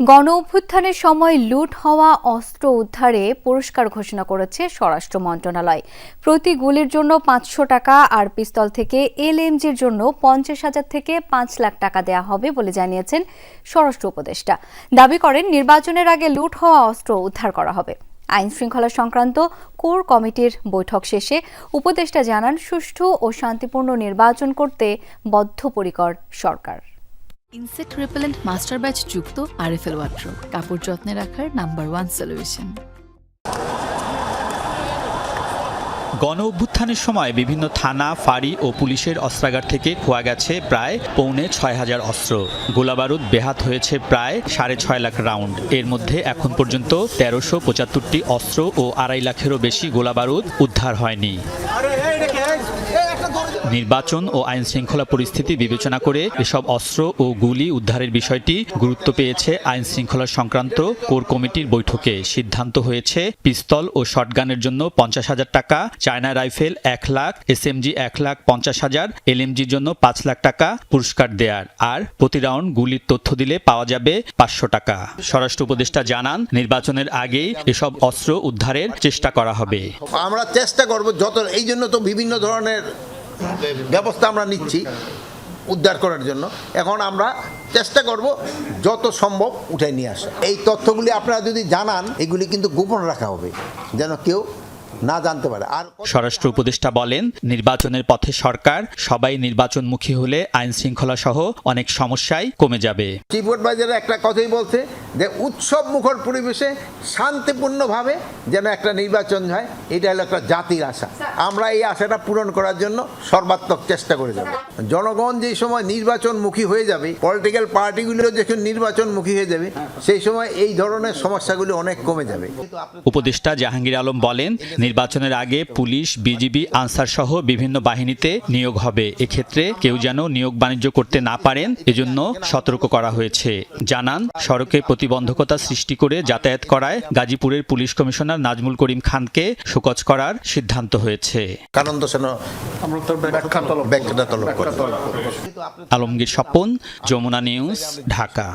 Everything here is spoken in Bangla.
গণ অভ্যুত্থানের সময় লুট হওয়া অস্ত্র উদ্ধারে পুরস্কার ঘোষণা করেছে স্বরাষ্ট্র মন্ত্রণালয়। প্রতি গুলির জন্য পাঁচশো টাকা আর পিস্তল থেকে এলএমজির জন্য পঞ্চাশ হাজার থেকে পাঁচ লাখ টাকা দেওয়া হবে বলে জানিয়েছেন স্বরাষ্ট্র উপদেষ্টা। দাবি করেন, নির্বাচনের আগে লুট হওয়া অস্ত্র উদ্ধার করা হবে। আইন শৃঙ্খলা সংক্রান্ত কোর কমিটির বৈঠক শেষে উপদেষ্টা জানান, সুষ্ঠু ও শান্তিপূর্ণ নির্বাচন করতে বদ্ধপরিকর সরকার। ইনসেক্ট রিপেলেন্ট মাস্টার ব্যাচ যুক্ত আরএফএল ওয়াট্রো কাপড় যত্নে রাখার নাম্বার ওয়ান সলিউশন। গণ অভ্যুত্থানের সময় বিভিন্ন থানা, ফাঁড়ি ও পুলিশের অস্ত্রাগার থেকে খোয়া গেছে প্রায় পৌনে ছয় হাজার অস্ত্র। গোলাবারুদ বেহাত হয়েছে প্রায় সাড়ে ছয় লাখ রাউন্ড। এর মধ্যে এখন পর্যন্ত তেরোশো পঁচাত্তরটি অস্ত্র ও আড়াই লাখেরও বেশি গোলাবারুদ উদ্ধার হয়নি। নির্বাচন ও আইন শৃঙ্খলা পরিস্থিতি বিবেচনা করে এসব অস্ত্র ও গুলি উদ্ধারের বিষয়টি গুরুত্ব পেয়েছে আইন শৃঙ্খলা সংক্রান্ত কোর কমিটির বৈঠকে। সিদ্ধান্ত হয়েছে, পিস্তল ও শটগানের জন্য পঞ্চাশ হাজার টাকা, চায়না রাইফেল এক লাখ, এস এসএমজি এক লাখ পঞ্চাশ হাজার এলএমজির জন্য পাঁচ লাখ টাকা পুরস্কার দেয়ার। আর প্রতি রাউন্ড গুলির তথ্য দিলে পাওয়া যাবে পাঁচশো টাকা। স্বরাষ্ট্র উপদেষ্টা জানান, নির্বাচনের আগেই এসব অস্ত্র উদ্ধারের চেষ্টা করা হবে। আমরা চেষ্টা করব যত, এই জন্য তো বিভিন্ন ধরনের ব্যবস্থা আমরা নিচ্ছি উদ্ধার করার জন্য। এখন আমরা চেষ্টা করব যত সম্ভব উঠে নিয়ে আসা এই তথ্যগুলি আপনারা যদি জানান এগুলি কিন্তু গোপন রাখা হবে যেন কেউ না জানতে পারে। আর স্বরাষ্ট্র উপদেষ্টা বলেন নির্বাচনের পথে সরকার সবাই নির্বাচনমুখী হলে আইন শৃঙ্খলা সহ অনেক সমস্যাই কমে যাবে। চিফ অ্যাডভাইজার একটা কথাই বলছে যে উৎসব মুখর পরিবেশে শান্তিপূর্ণভাবে যেন একটা নির্বাচন হয়, এটা হলো একটা জাতির আশা। আমরা এই আশাটা পূরণ করার জন্য সর্বাত্মক চেষ্টা করে যাব। জনগণ যে সময় নির্বাচনমুখী হয়ে যাবে পলিটিক্যাল পার্টিগুলো যখন নির্বাচনমুখী হয়ে যাবে, সেই সময় এই ধরনের সমস্যাগুলি অনেক কমে যাবে। উপদেষ্টা জাহাঙ্গীর আলম বলেন, নির্বাচনের আগে পুলিশ, বিজিবি, আনসার সহ বিভিন্ন বাহিনীতে নিয়োগ হবে। এক্ষেত্রে কেউ যেন নিয়োগ বাণিজ্য করতে না পারেন, এজন্য সতর্ক করা হয়েছে। জানান, সড়কে প্রতিবন্ধকতা সৃষ্টি করে যাতায়াত করায় গাজীপুরের পুলিশ কমিশনার নাজমুল করিম খানকে শোকজ করার সিদ্ধান্ত হয়েছে। আলমগীর স্বপন যমুনা নিউজ ঢাকা।